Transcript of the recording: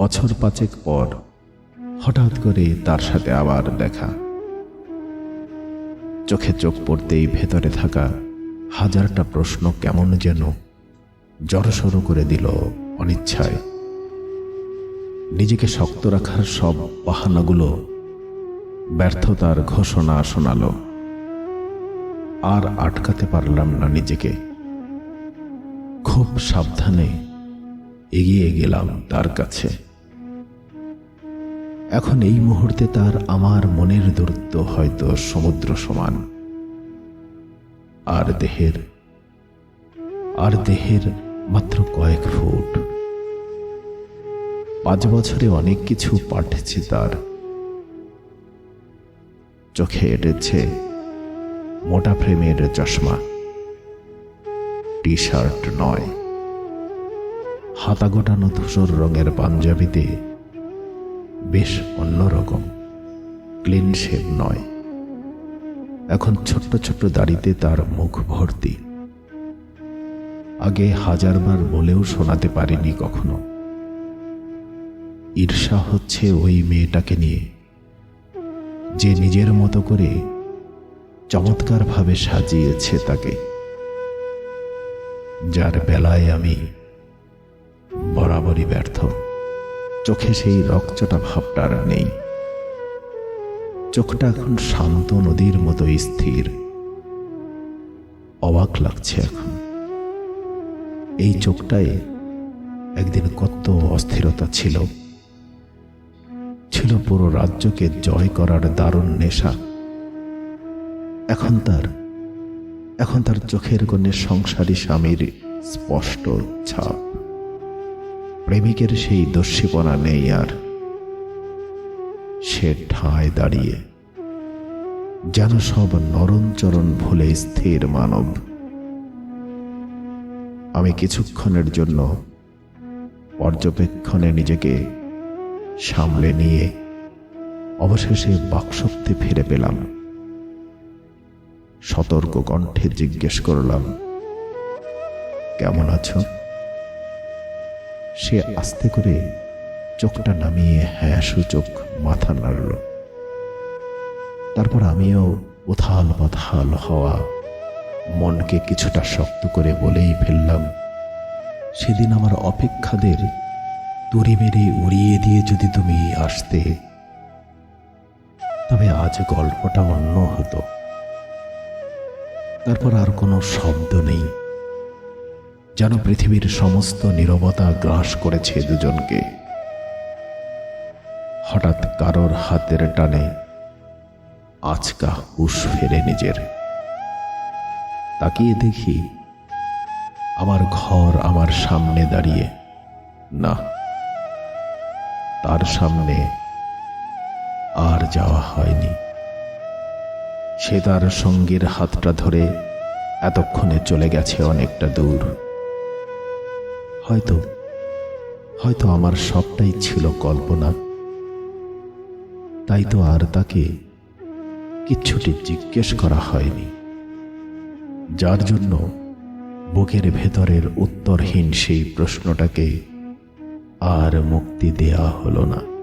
বছর পাঁচেক পর হঠাৎ করে তার সাথে আবার দেখা। চোখে চোখ পড়তেই ভেতরে থাকা হাজারটা প্রশ্ন কেমন যেন জড়সড় করে দিল অনিচ্ছায়। নিজেকে শক্ত রাখার সব বাহানাগুলো ব্যর্থতার ঘোষণা শোনালো। আর আটকাতে পারলাম না নিজেকে। খুব সাবধানে এগিয়ে গেলাম তার কাছে। এখন এই মুহূর্তে তার আমার মনের দূরত্ব হয়তো সমুদ্র সমান। আর দেহের আর দেহের মাত্র কয়েক ফুট। পাঁচ বছরে অনেক কিছু পাঠেছে তার। চোখে এটেছে মোটা ফ্রেমের চশমা। টি শার্ট নয়। হাতা গোটানো ধূসর রঙের পাঞ্জাবিতে বেশ অন্যরকম। ক্লিন শেভ নয়। এখন ছোট্ট ছোট্ট দাড়িতে তার মুখ ভর্তি। আগে হাজারবার বলেও শোনাতে পারিনি কখনো। ঈর্ষা হচ্ছে ওই মেয়েটাকে নিয়ে। যে নিজের মতো করে চমৎকারভাবে সাজিয়েছে তাকে। যার বেলায় আমি বরাবরই ব্যর্থ। চোখে সেই রকচটা ভাবটা আর নেই। চোখটা এখন শান্ত নদীর মতো স্থির। অবাক লাগছে এখন। এই চোখটায় একদিন কত অস্থিরতা ছিল। ছিল পুরো রাজ্যকে জয় করার দারুণ নেশা। এখন তার এখন তার চোখের কোণে সংসারী স্বামীর স্পষ্ট ছাপ। প্রেমিকের সেই দস্যিপনা নেই আর। সে ঠায় দাঁড়িয়ে যেন সব নরণচরণ ভুলে স্থির মানব। আমি কিছুক্ষণের জন্য পর্যবেক্ষণে নিজেকে সামলে নিয়ে অবশেষে বাকশক্তি ফিরে পেলাম। সতর্ক কণ্ঠে জিজ্ঞেস করলাম, কেমন আছো? সে আস্তে করে চোখটা নামিয়ে হ্যাঁ সূচক মাথা নাড়ল। তারপর আমিও উথাল পাথাল হওয়া, মনকে কিছুটা শক্ত করে বলেই ফেললাম, সেদিন আমার অপেক্ষাদের তুড়ি মেরে উড়িয়ে দিয়ে যদি তুমি আসতে, তবে আজ গল্পটা অন্য হতো। তারপর আর কোনো শব্দ নেই। যেন পৃথিবীর সমস্ত নীরবতা গ্রাস করেছে দুজনকে। হঠাৎ কারোর হাতের টানে আচকা হুশ ফেরে নিজের। তাকিয়ে দেখি আমার ঘর আমার সামনে দাঁড়িয়ে। না, তার সামনে আর যাওয়া হয়নি। সে তার সঙ্গীর হাতটা ধরে এতক্ষণে চলে গেছে অনেকটা দূর। হয়তো হয়তো আমার সবটাই ছিল কল্পনা। তাই তো আর তাকে কিচ্ছুটি জিজ্ঞেস করা হয়নি। যার জন্য বুকের ভেতরের উত্তরহীন সেই প্রশ্নটাকে আর মুক্তি দেয়া হলো না।